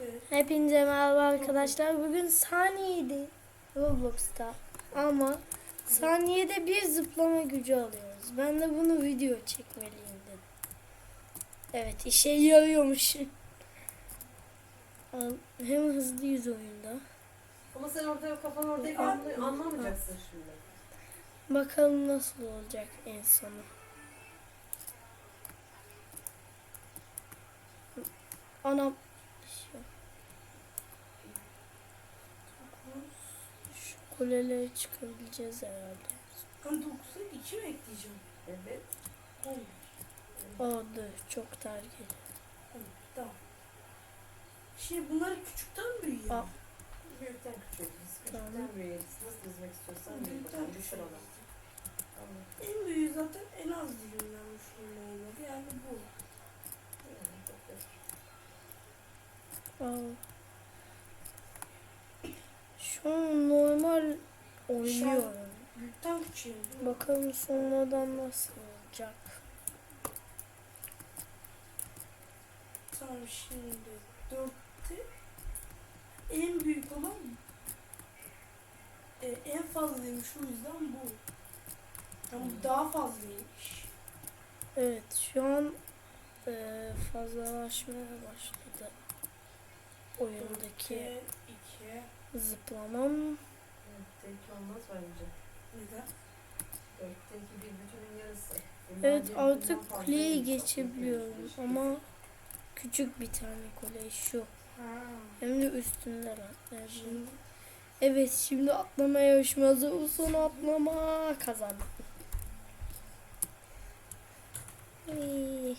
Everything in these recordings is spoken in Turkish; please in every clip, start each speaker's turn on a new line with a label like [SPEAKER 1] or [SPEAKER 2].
[SPEAKER 1] Evet.
[SPEAKER 2] Hepinize merhaba arkadaşlar. Bugün saniyede Roblox'ta ama saniyede bir zıplama gücü alıyoruz. Ben de bunu video çekmeliyim dedim. Evet işe yarıyormuş. Hem hızlıyız oyunda.
[SPEAKER 3] Ama sen orada kafan anlay- anlamayacaksın şimdi.
[SPEAKER 2] Bakalım nasıl olacak en sonu. Anam. Şu- Şu kulelere çıkabileceğiz herhalde.
[SPEAKER 1] Ben 9'a 2 mi ekleyeceğim?
[SPEAKER 3] Evet.
[SPEAKER 1] 10.
[SPEAKER 2] Aa dur çok dar geliyor.
[SPEAKER 1] Tamam. Şey bunlar küçükten büyüyor.
[SPEAKER 2] Aa.
[SPEAKER 3] Büyükten küçük. Biz
[SPEAKER 2] Tamam.
[SPEAKER 3] küçükten büyüğe nasıl dizmek istiyorsan büyük
[SPEAKER 1] Büyükten
[SPEAKER 3] bakalım. Ona. Tamam.
[SPEAKER 1] En büyüğü zaten en az dilimlenmiş olmalı. Yani bu.
[SPEAKER 3] Da-
[SPEAKER 2] Aa. Şu an normal oynuyorum.
[SPEAKER 1] Büyükten küçüğe.
[SPEAKER 2] Bakalım sonradan nasıl olacak.
[SPEAKER 1] Tamam şimdi 4'te en büyük olan e, en fazlaymış o yüzden bu. Yani bu daha fazlaymış.
[SPEAKER 2] Evet şu an e, fazlalaşmaya başladı. Oyundaki
[SPEAKER 1] 2
[SPEAKER 2] zıplamam.
[SPEAKER 3] Dörtte iki olmaz bence.
[SPEAKER 1] neden?
[SPEAKER 3] Dörtte iki bir bütünün yarısı. Bunlar
[SPEAKER 2] Evet
[SPEAKER 3] birbirinden
[SPEAKER 2] artık
[SPEAKER 3] fazla
[SPEAKER 2] kuleye
[SPEAKER 3] değil.
[SPEAKER 2] geçebiliyorum ama küçük bir tane kule şu.
[SPEAKER 1] Ha.
[SPEAKER 2] Hem de üstünde ben. Evet.
[SPEAKER 1] Şimdi
[SPEAKER 2] Evet şimdi atlama yarışması son atlama kazandım. Ay.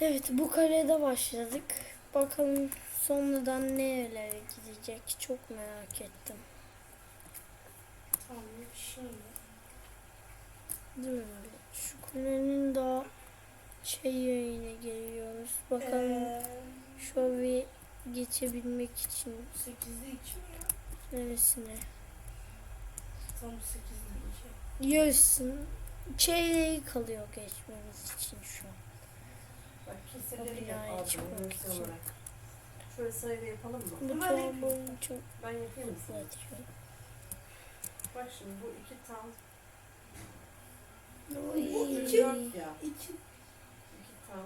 [SPEAKER 2] Evet bu karede başladık. Bakalım sonradan nerelere gidecek çok merak ettim.
[SPEAKER 1] tamam şimdi.
[SPEAKER 2] Durun bir. Şu kulenin daha şey yerine geliyoruz. Bakalım
[SPEAKER 1] Ee,
[SPEAKER 2] şöyle geçebilmek için
[SPEAKER 1] 8'de 2 mi ya?
[SPEAKER 2] neresine?
[SPEAKER 1] Tam 8'de 2.
[SPEAKER 2] Yarısın. Çeyreği kalıyor geçmemiz için şu an.
[SPEAKER 3] Bak keseleri
[SPEAKER 2] binaya
[SPEAKER 3] yap
[SPEAKER 2] çıkmak
[SPEAKER 3] adını görsel
[SPEAKER 2] için.
[SPEAKER 3] olarak. Şöyle sırayla yapalım mı?
[SPEAKER 2] Bu
[SPEAKER 1] Ben yapayım.
[SPEAKER 2] çok
[SPEAKER 3] Ben yapayım mı? Bak şimdi bu iki tam
[SPEAKER 1] Bu iki-
[SPEAKER 3] ya.
[SPEAKER 1] 2
[SPEAKER 3] İki tam.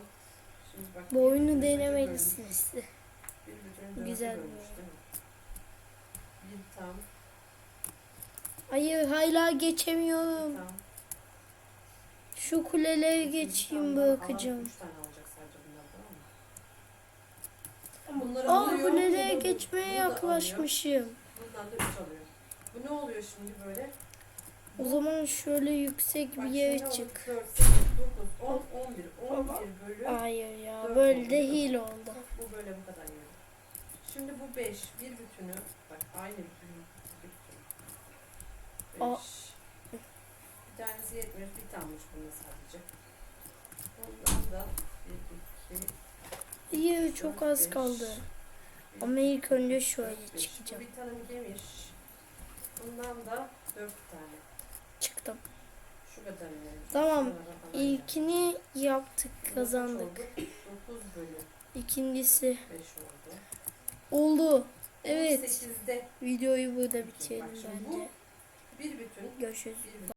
[SPEAKER 3] Şimdi bak.
[SPEAKER 2] Bu oyunu denemelisiniz. Güzel bir?
[SPEAKER 3] Bir tam.
[SPEAKER 2] Hayır hala geçemiyorum. Şu kuleleri
[SPEAKER 3] Üçüncü
[SPEAKER 2] geçeyim bakacağım.
[SPEAKER 3] Üç tane alacak sadece bunlar Bunları
[SPEAKER 2] Aa
[SPEAKER 3] alıyor,
[SPEAKER 2] kulelere
[SPEAKER 3] bunu da-
[SPEAKER 2] geçmeye
[SPEAKER 3] bunu alıyor.
[SPEAKER 2] yaklaşmışım.
[SPEAKER 3] Bundan da üç alıyor. Bu ne oluyor şimdi böyle?
[SPEAKER 2] O zaman şöyle yüksek bir yere çık.
[SPEAKER 3] 4, 8, 9, 10, 11. 11 bölü.
[SPEAKER 2] Hayır ya
[SPEAKER 3] Dört
[SPEAKER 2] böyle
[SPEAKER 3] oldu,
[SPEAKER 2] de
[SPEAKER 3] değil mi?
[SPEAKER 2] hile oldu.
[SPEAKER 3] Bu böyle bu kadar yani. Şimdi bu 5. Bir bütünü. Bak aynı bütün. Bir bütün. 5.
[SPEAKER 2] Aa.
[SPEAKER 3] Bir tanesi yetmiyor. Bir tanmış bunda sadece. Ondan da 1, 2,
[SPEAKER 2] Hayır çok az kaldı. Ama ilk önce şöyle çıkacağım.
[SPEAKER 3] Bir tane yemiş. Bundan da 4 tane.
[SPEAKER 2] Çıktım.
[SPEAKER 3] Şu kadar.
[SPEAKER 2] Tamam. İlkini yaptık kazandık.
[SPEAKER 3] oldu? 9 bölü
[SPEAKER 2] İkincisi
[SPEAKER 3] 5 oldu.
[SPEAKER 2] oldu. Evet.
[SPEAKER 3] 8'de
[SPEAKER 2] Videoyu burada bitirelim bence.
[SPEAKER 3] bir bütün
[SPEAKER 2] Görüşürüz.